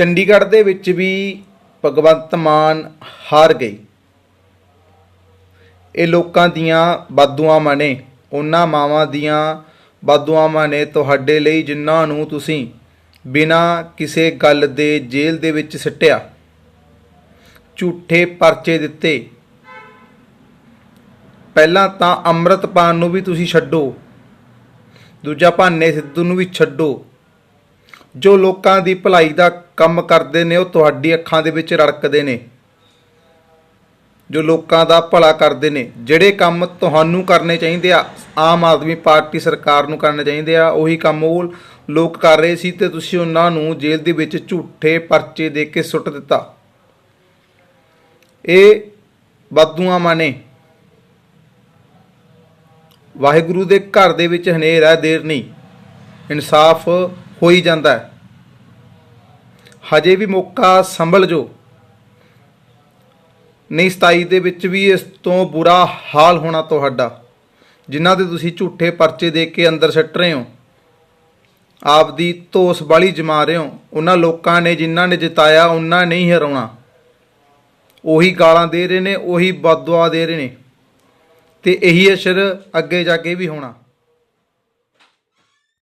ਚੰਡੀਗੜ੍ਹ ਦੇ ਵਿੱਚ ਵੀ ਭਗਵੰਤ ਮਾਨ ਹਾਰ ਗਏ। ਇਹ ਲੋਕਾਂ ਦੀਆਂ ਬਦਦੁਆਵਾਂ ਨੇ ਉਹਨਾਂ ਮਾਵਾਂ ਦੀਆਂ ਬਦਦੁਆਵਾਂ ਨੇ ਤੁਹਾਡੇ ਲਈ ਜਿਨ੍ਹਾਂ ਨੂੰ ਤੁਸੀਂ ਬਿਨਾਂ ਕਿਸੇ ਗੱਲ ਦੇ ਜੇਲ੍ਹ ਦੇ ਵਿੱਚ ਸਿੱਟਿਆ, ਝੂਠੇ ਪਰਚੇ ਦਿੱਤੇ। ਪਹਿਲਾਂ ਤਾਂ ਅੰਮ੍ਰਿਤਪਾਨ ਨੂੰ ਵੀ ਤੁਸੀਂ ਛੱਡੋ, ਦੂਜਾ ਭਾਨੇ ਸਿੱਧੂ ਨੂੰ ਵੀ ਛੱਡੋ। ਜੋ ਲੋਕਾਂ ਦੀ ਭਲਾਈ ਦਾ ਕੰਮ ਕਰਦੇ ਨੇ, ਉਹ ਤੁਹਾਡੀ ਅੱਖਾਂ ਦੇ ਵਿੱਚ ਰੜਕਦੇ ਨੇ। ਜੋ ਲੋਕਾਂ ਦਾ ਭਲਾ ਕਰਦੇ ਨੇ, ਜਿਹੜੇ ਕੰਮ ਤੁਹਾਨੂੰ ਕਰਨੇ ਚਾਹੀਦੇ ਆ, ਆਮ ਆਦਮੀ ਪਾਰਟੀ ਸਰਕਾਰ ਨੂੰ ਕਰਨੇ ਚਾਹੀਦੇ ਆ, ਉਹੀ ਕੰਮ ਉਹ ਲੋਕ ਕਰ ਰਹੇ ਸੀ ਤੇ ਤੁਸੀਂ ਉਹਨਾਂ ਨੂੰ ਜੇਲ੍ਹ ਦੇ ਵਿੱਚ ਝੂਠੇ ਪਰਚੇ ਦੇ ਕੇ ਸੁੱਟ ਦਿੱਤਾ। ਇਹ ਬਦਦੁਆਵਾਂ ਨੇ ਵਾਹਿਗੁਰੂ ਦੇ ਘਰ ਦੇ ਵਿੱਚ ਹਨੇਰ ਹੈ ਦੇਰ ਨਹੀਂ। ਇਨਸਾਫ ਹੋਈ ਜਾਂਦਾ ਹੈ। ਹਜੇ ਵੀ ਮੌਕਾ ਸੰਭਲ ਜੋ। ਨਹੀਂ 27 ਦੇ ਵਿੱਚ ਵੀ ਇਸ ਤੋਂ ਬੁਰਾ ਹਾਲ ਹੋਣਾ ਤੁਹਾਡਾ। ਜਿਨ੍ਹਾਂ ਦੇ ਤੁਸੀਂ ਝੂਠੇ ਪਰਚੇ ਦੇ ਕੇ ਅੰਦਰ ਸੱਟ ਰਹੇ ਹੋ। ਆਪ ਦੀ ਧੋਸ ਬਾਲੀ ਜਮਾ ਰਹੇ ਹੋ। ਉਹਨਾਂ ਲੋਕਾਂ ਨੇ ਜਿਨ੍ਹਾਂ ਨੇ ਜਿਤਾਇਆ, ਉਹਨਾਂ ਨੇ ਹੀ ਹਰਾਉਣਾ। ਉਹੀ ਗਾਲਾਂ ਦੇ ਰਹੇ ਨੇ, ਉਹੀ ਬਦਦੁਆ ਦੇ ਰਹੇ ਨੇ। ਤੇ ਇਹੀ ਅਸਰ ਅੱਗੇ ਜਾ ਕੇ ਵੀ ਹੋਣਾ।